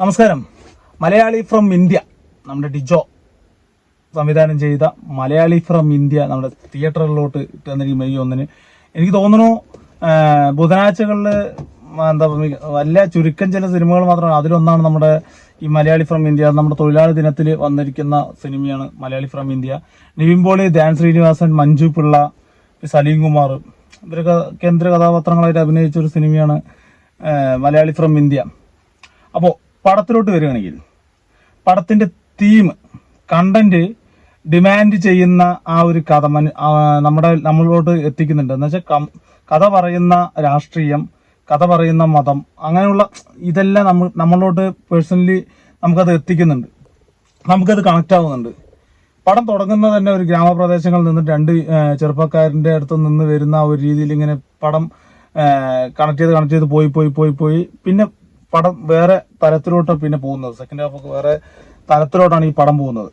നമസ്കാരം. Malayali from India നമ്മുടെ ഡിജോ സംവിധാനം ചെയ്ത മലയാളി ഫ്രം ഇന്ത്യ നമ്മുടെ തിയേറ്ററിലോട്ട് ഈ മെയ് ഒന്നിന്. എനിക്ക് തോന്നുന്നു ബുധനാഴ്ചകളിൽ എന്താ വല്ല ചുരുക്കം ചില സിനിമകൾ മാത്രമാണ്. അതിലൊന്നാണ് നമ്മുടെ ഈ മലയാളി ഫ്രം ഇന്ത്യ. നമ്മുടെ തൊഴിലാളി ദിനത്തിൽ വന്നിരിക്കുന്ന സിനിമയാണ് മലയാളി ഫ്രം ഇന്ത്യ. നിവിൻ പോളി ധ്യാൻ ശ്രീനിവാസൻ മഞ്ജു പിള്ള സലീം കുമാർ ഇവരൊക്കെ കേന്ദ്ര കഥാപാത്രങ്ങളായിട്ട് അഭിനയിച്ച ഒരു സിനിമയാണ് മലയാളി ഫ്രം ഇന്ത്യ. അപ്പോൾ പടത്തിലോട്ട് വരികയാണെങ്കിൽ പടത്തിന്റെ തീം കണ്ടന്റ് ഡിമാൻഡ് ചെയ്യുന്ന ആ ഒരു കഥ നമ്മുടെ നമ്മളിലോട്ട് എത്തിക്കുന്നുണ്ട്. എന്ന് വെച്ചാൽ കഥ പറയുന്ന രാഷ്ട്രീയം കഥ പറയുന്ന മതം അങ്ങനെയുള്ള ഇതെല്ലാം നമ്മൾ നമ്മളിലോട്ട് പേഴ്സണലി നമുക്കത് എത്തിക്കുന്നുണ്ട്. നമുക്കത് കണക്ട് ആവുന്നുണ്ട്. പടം തുടങ്ങുന്നത് തന്നെ ഒരു ഗ്രാമപ്രദേശങ്ങളിൽ നിന്ന് രണ്ട് ചെറുപ്പക്കാരന്റെ അടുത്ത് നിന്ന് വരുന്ന ഒരു രീതിയിൽ ഇങ്ങനെ പടം കണക്ട് ചെയ്ത് കണക്ട് ചെയ്ത് പോയി പോയി പോയി പോയി. പിന്നെ പടം വേറെ തലത്തിലോട്ട് പിന്നെ പോകുന്നത്. സെക്കൻഡ് ഹാഫ് ഒക്കെ വേറെ തലത്തിലോട്ടാണ് ഈ പടം പോകുന്നത്.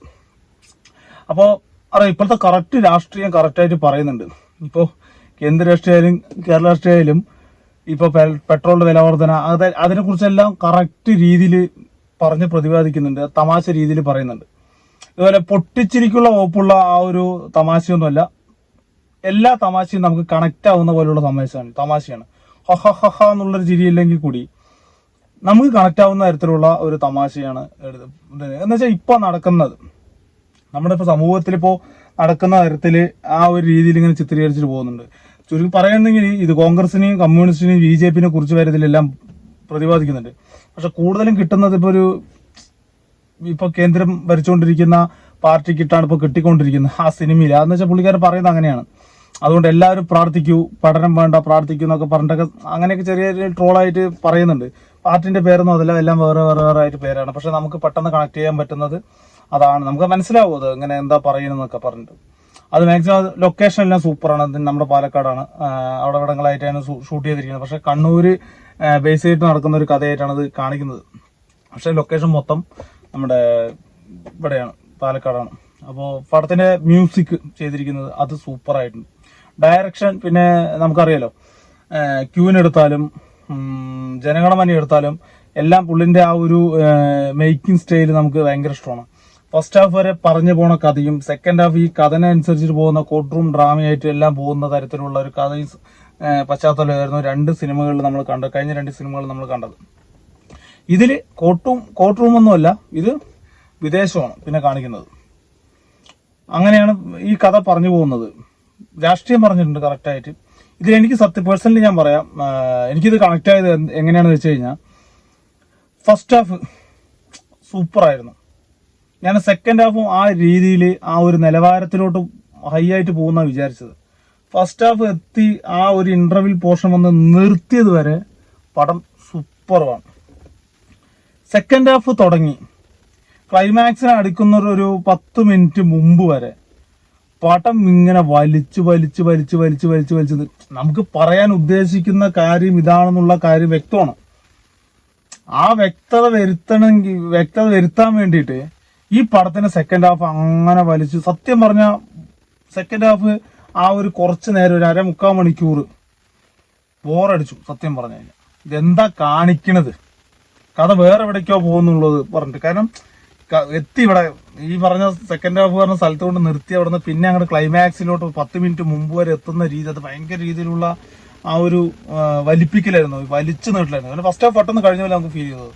അപ്പോൾ അറിയാം ഇപ്പോഴത്തെ കറക്റ്റ് രാഷ്ട്രീയം കറക്റ്റായിട്ട് പറയുന്നുണ്ട്. ഇപ്പോൾ കേന്ദ്ര രാഷ്ട്രീയമായാലും കേരള രാഷ്ട്രീയമായാലും ഇപ്പോൾ പെട്രോളിന്റെ വില വർധന അത് അതിനെക്കുറിച്ചെല്ലാം കറക്റ്റ് രീതിയിൽ പറഞ്ഞ് പ്രതിപാദിക്കുന്നുണ്ട്. തമാശ രീതിയിൽ പറയുന്നുണ്ട്. അതുപോലെ പൊട്ടിച്ചിരിക്കുള്ള വകുപ്പുള്ള ആ ഒരു തമാശയൊന്നുമല്ല. എല്ലാ തമാശയും നമുക്ക് കണക്റ്റ് ആവുന്ന പോലെയുള്ള തമാശയാണ് തമാശയാണ്. ഹ ഹ ഹ ഹ എന്നുള്ളൊരു ചിരിയില്ലെങ്കിൽ കൂടി നമുക്ക് കണക്ട് ആവുന്ന തരത്തിലുള്ള ഒരു തമാശയാണ് എന്ന് വെച്ചാൽ ഇപ്പൊ നടക്കുന്നത്. നമ്മുടെ ഇപ്പൊ സമൂഹത്തിൽ ഇപ്പോ നടക്കുന്ന തരത്തിൽ ആ ഒരു രീതിയിൽ ഇങ്ങനെ ചിത്രീകരിച്ചിട്ട് പോകുന്നുണ്ട്. ചുരുക്കി പറയുകയാണെങ്കിൽ ഇത് കോൺഗ്രസിനെയും കമ്മ്യൂണിസ്റ്റിനെയും ബി ജെ പിനെ കുറിച്ച് കാര്യത്തിലെല്ലാം പ്രതിപാദിക്കുന്നുണ്ട്. പക്ഷെ കൂടുതലും കിട്ടുന്നത് ഇപ്പൊ ഒരു ഇപ്പൊ കേന്ദ്രം ഭരിച്ചുകൊണ്ടിരിക്കുന്ന പാർട്ടി പാർട്ടിക്കിട്ടാണ് ഇപ്പൊ കിട്ടിക്കൊണ്ടിരിക്കുന്നത്. ആ സിനിമയിൽ അതെന്ന് വെച്ചാൽ പുള്ളിക്കാരൻ പറയുന്നത് അങ്ങനെയാണ്. അതുകൊണ്ട് എല്ലാവരും പ്രാർത്ഥിക്കൂ പഠനം വേണ്ട പ്രാർത്ഥിക്കൂ എന്നൊക്കെ പറഞ്ഞിട്ടൊക്കെ അങ്ങനെയൊക്കെ ചെറിയ ട്രോളായിട്ട് പറയുന്നുണ്ട്. പാർട്ടിന്റെ പേരൊന്നും അതല്ല. എല്ലാം വേറെ വേറെ വേറെ ആയിട്ട് പേരാണ്. പക്ഷെ നമുക്ക് പെട്ടെന്ന് കണക്ട് ചെയ്യാൻ പറ്റുന്നത് അതാണ്. നമുക്ക് മനസ്സിലാവും അത് ഇങ്ങനെ എന്താ പറയണെന്നൊക്കെ പറഞ്ഞിട്ട്. അത് മാക്സിമം ലൊക്കേഷൻ എല്ലാം സൂപ്പറാണ് നമ്മുടെ പാലക്കാടാണ്. അവിടെ ഇവിടങ്ങളായിട്ടാണ് ഷൂട്ട് ചെയ്തിരിക്കുന്നത്. പക്ഷെ കണ്ണൂർ ബേസ് ചെയ്തിട്ട് നടക്കുന്ന ഒരു കഥയായിട്ടാണ് അത് കാണിക്കുന്നത്. പക്ഷെ ലൊക്കേഷൻ മൊത്തം നമ്മുടെ ഇവിടെയാണ് പാലക്കാടാണ്. അപ്പോൾ പടത്തിന്റെ മ്യൂസിക് ചെയ്തിരിക്കുന്നത് അത് സൂപ്പറായിട്ടുണ്ട് ഡയറക്ഷൻ പിന്നെ നമുക്കറിയാലോ. ക്യൂവിനെടുത്താലും ജനഗണമന എടുത്താലും എല്ലാം പുള്ളിന്റെ ആ ഒരു മേക്കിംഗ് സ്റ്റൈൽ നമുക്ക് ഭയങ്കര ഇഷ്ടമാണ്. ഫസ്റ്റ് ഹാഫ് വരെ പറഞ്ഞു പോണ കഥയും സെക്കൻഡ് ഹാഫ് ഈ കഥനനുസരിച്ചിട്ട് പോകുന്ന കോർട്ട് റൂം ഡ്രാമയായിട്ട് എല്ലാം പോകുന്ന തരത്തിലുള്ള ഒരു കഥയും പശ്ചാത്തലമായിരുന്നു രണ്ട് സിനിമകളിൽ നമ്മൾ കണ്ടത് കഴിഞ്ഞ രണ്ട് സിനിമകളിൽ നമ്മൾ കണ്ടത്. ഇതിൽ കോട്ടും കോർട്ട് റൂം ഒന്നുമല്ല ഇത് വിദേശമാണ് പിന്നെ കാണിക്കുന്നത്. അങ്ങനെയാണ് ഈ കഥ പറഞ്ഞു പോകുന്നത്. രാഷ്ട്രീയം പറഞ്ഞിട്ടുണ്ട് കറക്റ്റായിട്ട് ഇതിൽ എനിക്ക് സത്യം പേഴ്സണലി ഞാൻ പറയാം. എനിക്കിത് കണക്ട് ആയത് എങ്ങനെയാണെന്ന് വെച്ച് കഴിഞ്ഞാൽ ഫസ്റ്റ് ഹാഫ് സൂപ്പറായിരുന്നു ഞാൻ സെക്കൻഡ് ഹാഫും ആ രീതിയിൽ ആ ഒരു നിലവാരത്തിലോട്ട് ഹൈ ആയിട്ട് പോകുന്ന വിചാരിച്ചത്. ഫസ്റ്റ് ഹാഫ് എത്തി ആ ഒരു ഇന്റർവ്യൂ പോർഷൻ വന്ന് നിർത്തിയത് വരെ പടം സൂപ്പറുമാണ് സെക്കൻഡ് ഹാഫ് തുടങ്ങി. ക്ലൈമാക്സിന് അടുക്കുന്ന ഒരു പത്ത് മിനിറ്റ് മുമ്പ് വരെ പടം ഇങ്ങനെ വലിച്ചു വലിച്ചു വലിച്ചു വലിച്ചു വലിച്ചു വലിച്ചു നി- നമുക്ക് പറയാൻ ഉദ്ദേശിക്കുന്ന കാര്യം ഇതാണെന്നുള്ള കാര്യം വ്യക്തമാണ്. ആ വ്യക്തത വരുത്തണമെങ്കിൽ വ്യക്തത വരുത്താൻ വേണ്ടിയിട്ട് ഈ പടത്തിന് സെക്കൻഡ് ഹാഫ് അങ്ങനെ വലിച്ചു. സത്യം പറഞ്ഞ സെക്കൻഡ് ഹാഫ് ആ ഒരു കുറച്ച് നേരം ഒരു അരമുക്കാൽ മണിക്കൂർ ബോറടിച്ചു സത്യം പറഞ്ഞു കഴിഞ്ഞാൽ ഇതെന്താ കാണിക്കണത്? കഥ വേറെ എവിടേക്കോ പോകുന്നുള്ളത് പറഞ്ഞിട്ട്. കാരണം എത്തി ഇവിടെ. ഈ പറഞ്ഞ സെക്കൻഡ് ഹാഫ് പറഞ്ഞ സ്ഥലത്ത് കൊണ്ട് നിർത്തി അവിടുന്ന് പിന്നെ അങ്ങോട്ട് ക്ലൈമാക്സിലോട്ട് പത്ത് മിനിറ്റ് മുമ്പ് വരെ എത്തുന്ന രീതി അത് ഭയങ്കര രീതിയിലുള്ള ആ ഒരു വലിപ്പിക്കലായിരുന്നു. വലിച്ചു നീട്ടിലായിരുന്നു. അങ്ങനെ ഫസ്റ്റ് ഹാഫ് പെട്ടെന്ന് കഴിഞ്ഞ പോലെ നമുക്ക് ഫീൽ ചെയ്തത്.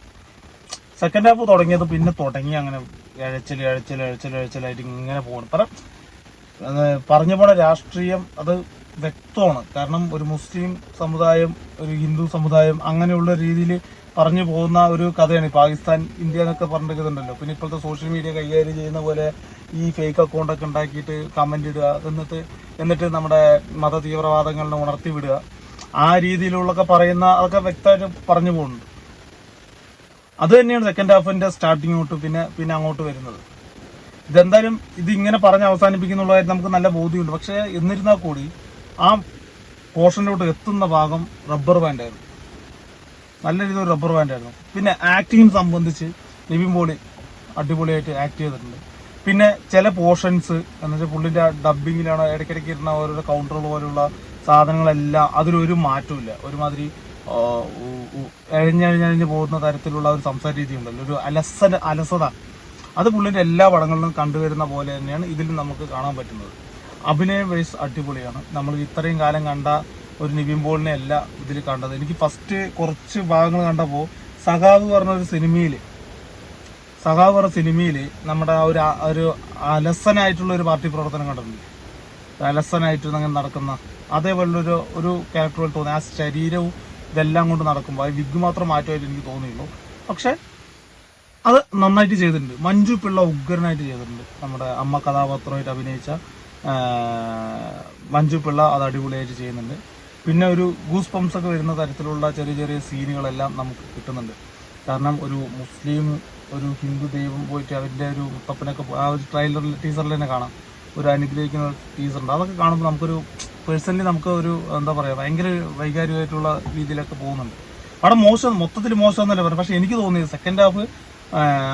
സെക്കൻഡ് ഹാഫ് തുടങ്ങിയത് പിന്നെ തുടങ്ങി അങ്ങനെ എഴച്ചൽ എഴച്ചൽ എഴച്ചൽ എഴച്ചലായിട്ട് ഇങ്ങനെ പോകണം പറ പറഞ്ഞ പോണ രാഷ്ട്രീയം അത് വ്യക്തമാണ്. കാരണം ഒരു മുസ്ലിം സമുദായം ഒരു ഹിന്ദു സമുദായം അങ്ങനെയുള്ള രീതിയിൽ പറഞ്ഞു പോകുന്ന ഒരു കഥയാണ്. പാകിസ്ഥാൻ ഇന്ത്യ എന്നൊക്കെ പറഞ്ഞിട്ടുണ്ടല്ലോ പിന്നെ ഇപ്പോഴത്തെ സോഷ്യൽ മീഡിയ കൈകാര്യം ചെയ്യുന്ന പോലെ ഈ ഫേക്ക് അക്കൗണ്ട് ഒക്കെ ഉണ്ടാക്കിയിട്ട് കമന്റ് ഇടുക എന്നിട്ട് എന്നിട്ട് നമ്മുടെ മത തീവ്രവാദങ്ങളെ ഉണർത്തി വിടുക ആ രീതിയിലുള്ളൊക്കെ പറയുന്ന അതൊക്കെ വ്യക്തമായിട്ട് പറഞ്ഞു പോകുന്നുണ്ട്. അത് തന്നെയാണ് സെക്കൻഡ് ഹാഫിന്റെ സ്റ്റാർട്ടിങ് തൊട്ട് പിന്നെ പിന്നെ അങ്ങോട്ട് വരുന്നത്. ഇതെന്തായാലും ഇത് ഇങ്ങനെ പറഞ്ഞ് അവസാനിപ്പിക്കുന്നുള്ളതായിട്ട് നമുക്ക് നല്ല ബോധ്യമുണ്ട്. പക്ഷേ എന്നിരുന്നാൽ കൂടി ആ പോർഷനിലോട്ട് എത്തുന്ന ഭാഗം റബ്ബർ ബാൻഡ് ആയിരുന്നു. നല്ല രീതിയിൽ റബ്ബർ ബാൻഡ് ആയിരുന്നു. പിന്നെ ആക്ടിങ് സംബന്ധിച്ച് ലിവിൻ ബോഡി അടിപൊളിയായിട്ട് ആക്ട് ചെയ്തിട്ടുണ്ട്. പിന്നെ ചില പോർഷൻസ് എന്ന് വെച്ചാൽ പുള്ളിന്റെ ഡബിങ്ങിലാണ് ഇടയ്ക്കിടയ്ക്ക് ഇരുന്ന ഓരോരോ കൗണ്ടർ പോലുള്ള സാധനങ്ങളെല്ലാം അതിലൊരു മാറ്റമില്ല ഒരുമാതിരി എഴഞ്ഞഴിഞ്ഞഴിഞ്ഞ് പോകുന്ന തരത്തിലുള്ള ഒരു സംസാര രീതി ഉണ്ടല്ലോ. ഒരു അലസ അലസത. അത് പുള്ളിന്റെ എല്ലാ പടങ്ങളിലും കണ്ടുവരുന്ന പോലെ തന്നെയാണ് ഇതിലും നമുക്ക് കാണാൻ പറ്റുന്നത്. അഭിനയ വൈസ് അടിപൊളിയാണ്. നമ്മൾ ഇത്രയും കാലം കണ്ട ഒരു നിവിൻ പോളിനെ അല്ല ഇതിൽ കണ്ടത്. എനിക്ക് ഫസ്റ്റ് കുറച്ച് ഭാഗങ്ങൾ കണ്ടപ്പോൾ സഖാവ് പറഞ്ഞ ഒരു സിനിമയിൽ സഖാവ് പറഞ്ഞ സിനിമയിൽ നമ്മുടെ ഒരു ഒരു അലസനായിട്ടുള്ള ഒരു പാർട്ടി പ്രവർത്തനം കണ്ടിട്ടുണ്ട്. അലസനായിട്ട് അങ്ങനെ നടക്കുന്ന അതേപോലുള്ളൊരു ഒരു ക്യാരക്ടർ പോലെ തോന്നി. ആ ശരീരവും ഇതെല്ലാം കൊണ്ട് നടക്കുമ്പോൾ ആ വിഗ് മാത്രം മാറ്റമായിട്ട് എനിക്ക് തോന്നിയുള്ളൂ. പക്ഷെ അത് നന്നായിട്ട് ചെയ്തിട്ടുണ്ട്. മഞ്ജു പിള്ള ഉഗ്രനായിട്ട് ചെയ്തിട്ടുണ്ട്. നമ്മുടെ അമ്മ കഥാപാത്രമായിട്ട് അഭിനയിച്ച മഞ്ജു പിള്ള അത് അടിപൊളിയായിട്ട് ചെയ്യുന്നുണ്ട്. പിന്നെ ഒരു ഗൂസ് പംസ് ഒക്കെ വരുന്ന തരത്തിലുള്ള ചെറിയ ചെറിയ സീനുകളെല്ലാം നമുക്ക് കിട്ടുന്നുണ്ട്. കാരണം ഒരു മുസ്ലിം ഒരു ഹിന്ദു ദൈവം പോയിട്ട് അവരുടെ ഒരു മുത്തപ്പനൊക്കെ ആ ഒരു ട്രെയിലറിൽ ടീസറിൽ തന്നെ കാണാം. ഒരു അനുഗ്രഹിക്കുന്ന ടീസർ ഉണ്ട്. അതൊക്കെ കാണുമ്പോൾ നമുക്കൊരു പേഴ്സണലി നമുക്ക് ഒരു എന്താ പറയുക ഭയങ്കര വൈകാരികമായിട്ടുള്ള രീതിയിലൊക്കെ പോകുന്നുണ്ട്. അവിടെ മോശം മൊത്തത്തിൽ മോശം എന്നല്ല പറയാം പക്ഷെ എനിക്ക് തോന്നിയത് സെക്കൻഡ് ഹാഫ്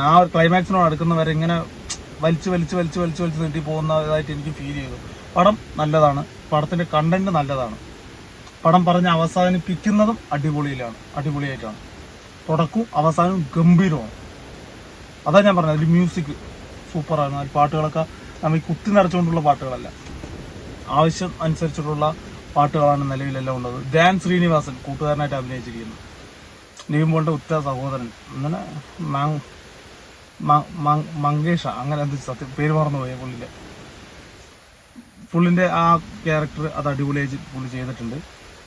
ആ ഒരു ക്ലൈമാക്സിനോട് അടുക്കുന്നവരെ ഇങ്ങനെ വലിച്ച് വലിച്ച് വലിച്ച് വലിച്ച് വലിച്ച് നീട്ടി പോകുന്നതായിട്ട് എനിക്ക് ഫീൽ ചെയ്തു. പടം നല്ലതാണ്. പടത്തിന്റെ കണ്ടന്റ് നല്ലതാണ്. പടം പറഞ്ഞ് അവസാനിപ്പിക്കുന്നതും അടിപൊളിയിലാണ് അടിപൊളിയായിട്ടാണ്. തുടക്കവും അവസാനവും ഗംഭീരമാണ്. അതാ ഞാൻ പറഞ്ഞത് അതിൽ മ്യൂസിക് സൂപ്പറാണ് അതിൽ പാട്ടുകളൊക്കെ നമ്മൾ കുത്തി നിറച്ചുകൊണ്ടുള്ള പാട്ടുകളല്ല. ആവശ്യം അനുസരിച്ചിട്ടുള്ള പാട്ടുകളാണ് നിലവിലെല്ലാം ഉള്ളത്. ധ്യാൻ ശ്രീനിവാസൻ കൂട്ടുകാരനായിട്ട് അഭിനയിച്ചിരിക്കുന്നു. നീമ്പോളിന്റെ ഉത്ത സഹോദരൻ അങ്ങനെ മങ്കേഷ അങ്ങനെ എന്ത് സത്യം പേര് മറന്നു പോയ പുള്ളിന്റെ. പുള്ളിന്റെ ആ ക്യാരക്ടർ അത് അടിപൊളിയായി പുള്ളി ചെയ്തിട്ടുണ്ട്.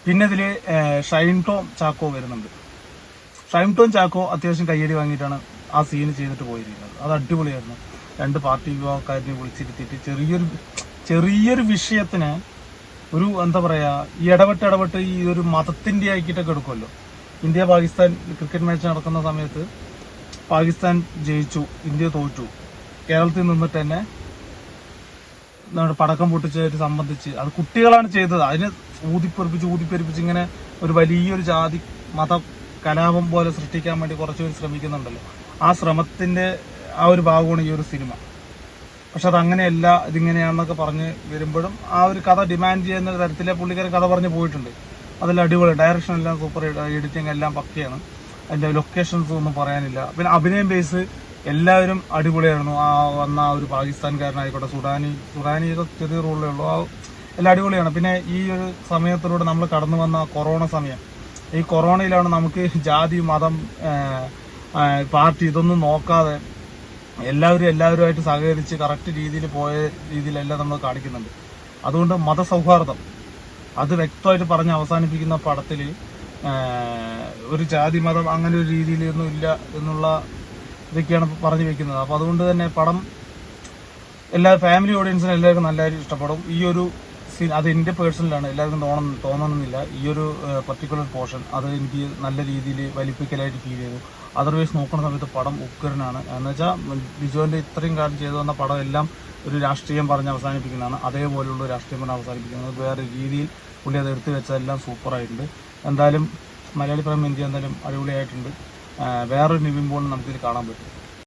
പിന്നെ ഇതിൽ ഷൈൻ ടോം ചാക്കോ വരുന്നുണ്ട്. ഷൈൻ ടോം ചാക്കോ അത്യാവശ്യം കയ്യടി വാങ്ങിയിട്ടാണ് ആ സീന് ചെയ്തിട്ട് പോയിരിക്കുന്നത് അത് അടിപൊളിയായിരുന്നു. രണ്ട് പാർട്ടി വിഭാഗക്കാരനെ വിളിച്ചിരുത്തിയിട്ട് ചെറിയൊരു ചെറിയൊരു വിഷയത്തിന് ഒരു എന്താ പറയുക ഈ ഇടപെട്ട് ഇടപെട്ട് ഈ ഒരു മതത്തിന്റെ ആക്കിയിട്ടൊക്കെ എടുക്കുമല്ലോ. ഇന്ത്യ പാകിസ്ഥാൻ ക്രിക്കറ്റ് മാച്ച് നടക്കുന്ന സമയത്ത് പാകിസ്ഥാൻ ജയിച്ചു ഇന്ത്യ തോറ്റു. കേരളത്തിൽ നിന്നിട്ട് തന്നെ പടക്കം പൊട്ടിച്ചതായിട്ട് സംബന്ധിച്ച് അത് കുട്ടികളാണ് ചെയ്തത്. അതിന് ഊതിപ്പെറിപ്പിച്ച് ഊതിപ്പെരിപ്പിച്ച് ഇങ്ങനെ ഒരു വലിയൊരു ജാതി മത കലാപം പോലെ സൃഷ്ടിക്കാൻ വേണ്ടി കുറച്ച് പേര് ശ്രമിക്കുന്നുണ്ടല്ലോ. ആ ശ്രമത്തിന്റെ ആ ഒരു ഭാഗമാണ് ഈ ഒരു സിനിമ. പക്ഷെ അതങ്ങനെയല്ല ഇതിങ്ങനെയാണെന്നൊക്കെ പറഞ്ഞ് വരുമ്പോഴും ആ ഒരു കഥ ഡിമാൻഡ് ചെയ്യുന്ന തരത്തിലെ പുള്ളിക്കാരൻ കഥ പറഞ്ഞ് പോയിട്ടുണ്ട്. അതെല്ലാം അടിപൊളി. ഡയറക്ഷൻ എല്ലാം സൂപ്പർ എഡിറ്റിംഗ് എല്ലാം പക്കയാണ്. അതിന്റെ ലൊക്കേഷൻസ് ഒന്നും പറയാനില്ല. പിന്നെ അഭിനയം ബേസ് എല്ലാവരും അടിപൊളിയായിരുന്നു. ആ വന്ന ആ ഒരു പാകിസ്ഥാൻകാരനായിക്കോട്ടെ സുഡാനി സുഡാനി ചെറിയ റോളിലേ ഉള്ളൂ. ആ എല്ലാം അടിപൊളിയാണ്. പിന്നെ ഈ ഒരു സമയത്തിലൂടെ നമ്മൾ കടന്നു വന്ന കൊറോണ സമയം. ഈ കൊറോണയിലാണ് നമുക്ക് ജാതി മതം പാർട്ടി ഇതൊന്നും നോക്കാതെ എല്ലാവരും എല്ലാവരുമായിട്ട് സഹകരിച്ച് കറക്റ്റ് രീതിയിൽ പോയ രീതിയിലെല്ലാം നമ്മൾ കാണിക്കുന്നുണ്ട്. അതുകൊണ്ട് മതസൗഹാർദ്ദം. അത് വ്യക്തമായിട്ട് പറഞ്ഞ് അവസാനിപ്പിക്കുന്ന പടത്തിൽ ഒരു ജാതി മതം അങ്ങനെ ഒരു രീതിയിലൊന്നും ഇല്ല എന്നുള്ള ഇതൊക്കെയാണ് പറഞ്ഞു വെക്കുന്നത്. അപ്പോൾ അതുകൊണ്ട് തന്നെ പടം എല്ലാ ഫാമിലി ഓഡിയൻസിനും എല്ലാവർക്കും നല്ലതായിട്ട് ഇഷ്ടപ്പെടും. ഈ ഒരു സീൻ അത് എന്റെ പേഴ്സണലാണ് എല്ലാവർക്കും തോന്നണം തോന്നണമെന്നില്ല. ഈ ഒരു പർട്ടിക്കുലർ പോർഷൻ അത് എനിക്ക് നല്ല രീതിയിൽ വലിപ്പിക്കലായിട്ട് ഫീൽ ചെയ്തു. അതർവൈസ് നോക്കുന്ന സമയത്ത് പടം ഉക്കരനാണ് എന്ന് വെച്ചാൽ ബിജുവിന്റെ ഇത്രയും കാലം ചെയ്തു വന്ന പടം എല്ലാം ഒരു രാഷ്ട്രീയം പറഞ്ഞ് അവസാനിപ്പിക്കുന്നതാണ്. അതേപോലെയുള്ള രാഷ്ട്രീയം പറഞ്ഞ് അവസാനിപ്പിക്കുന്നത്. വേറെ രീതിയിൽ പുള്ളി അത് എടുത്തു വെച്ചതെല്ലാം സൂപ്പറായിട്ടുണ്ട് എന്തായാലും മലയാളി പ്രേമ ഇന്ത്യ എന്തായാലും അടിപൊളിയായിട്ടുണ്ട്. വേറൊരു നിവിൻ പോളിന് നമുക്കിത് കാണാൻ പറ്റും.